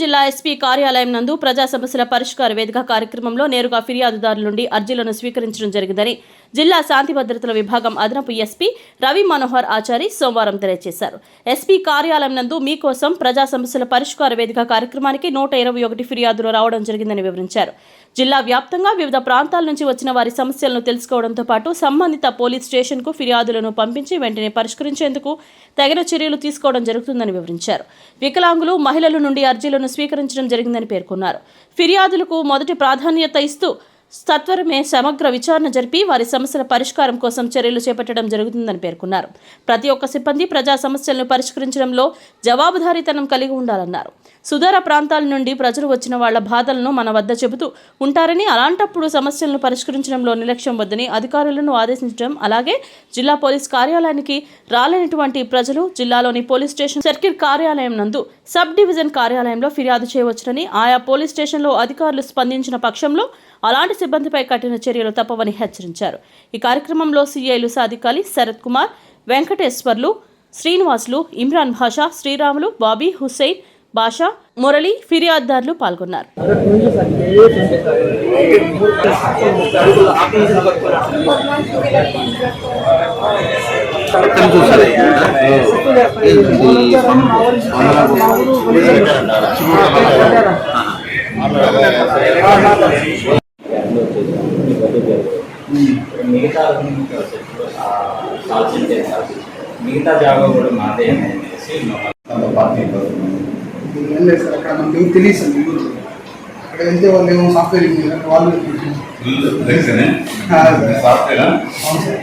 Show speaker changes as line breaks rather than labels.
జిల్లా ఎస్పీ కార్యాలయం నందు ప్రజా సమస్యల పరిష్కార వేదిక కార్యక్రమంలో నేరుగా ఫిర్యాదుదారుల నుండి అర్జీలను స్వీకరించడం జరిగిందని జిల్లా శాంతి భద్రతల విభాగం అదనపు ఎస్పీ రవి మనోహర్ ఆచారి సోమవారం తెలియజేశారు. ఎస్పీ కార్యాలయం నందు మీకోసం ప్రజా సమస్యల పరిష్కార వేదిక కార్యక్రమానికి నూట ఇరవై ఒకటి ఫిర్యాదులు రావడం జరిగిందని వివరించారు. జిల్లా వ్యాప్తంగా వివిధ ప్రాంతాల నుంచి వచ్చిన వారి సమస్యలను తెలుసుకోవడంతో పాటు సంబంధిత పోలీస్ స్టేషన్కు ఫిర్యాదులను పంపించి వెంటనే పరిష్కరించేందుకు తగిన చర్యలు తీసుకోవడం జరుగుతుందని వివరించారు. వికలాంగులు మహిళల నుండి అర్జీలను స్వీకరించడం జరిగిందని పేర్కొన్నారు. ఫిర్యాదులకు మొదటి ప్రాధాన్యత ఇస్తూ సత్వరమే సమగ్ర విచారణ జరిపి వారి సమస్యల పరిష్కారం కోసం చర్యలు చేపట్టడం జరుగుతుందని పేర్కొన్నారు. ప్రతి ఒక్క సిబ్బంది ప్రజా సమస్యలను పరిష్కరించడంలో జవాబుదారీతనం కలిగి ఉండాలన్నారు. సుదూర ప్రాంతాల నుండి ప్రజలు వచ్చిన వాళ్ళ బాధలను మన వద్ద చెబుతూ ఉంటారని అలాంటప్పుడు సమస్యలను పరిష్కరించడంలో నిర్లక్ష్యం వద్దని అధికారులను ఆదేశించడం అలాగే జిల్లా పోలీస్ కార్యాలయానికి రాలేనటువంటి ప్రజలు జిల్లాలోని పోలీస్ స్టేషన్ సర్కిల్ కార్యాలయం నందు సబ్ డివిజన్ కార్యాలయంలో ఫిర్యాదు చేయవచ్చునని ఆయా పోలీస్ స్టేషన్లో అధికారులు స్పందించిన పక్షంలో అలాంటి సిబ్బందిపై కఠిన చర్యలు తప్పవని హెచ్చరించారు. ఈ కార్యక్రమంలో సీఐలు సాధికారి శరత్ కుమార్ వెంకటేశ్వర్లు శ్రీనివాసులు ఇమ్రాన్ భాషా శ్రీరాములు బాబీ హుస్సేన్ భాష మురళి ఫిర్యాదుదారులు పాల్గొన్నారు
మిగతా మిగతా జాగా కూడా మాదే అనేసి పార్టీ
ఏం లేదు సార్ అక్కడ మనకి ఏం తెలియదు సార్ ఊరు అక్కడ వెళ్తే వాళ్ళు ఏమో సాఫ్ట్వేర్ ఇంజనీర్ వాళ్ళు
సాఫ్ట్వేర్
అవును
సార్.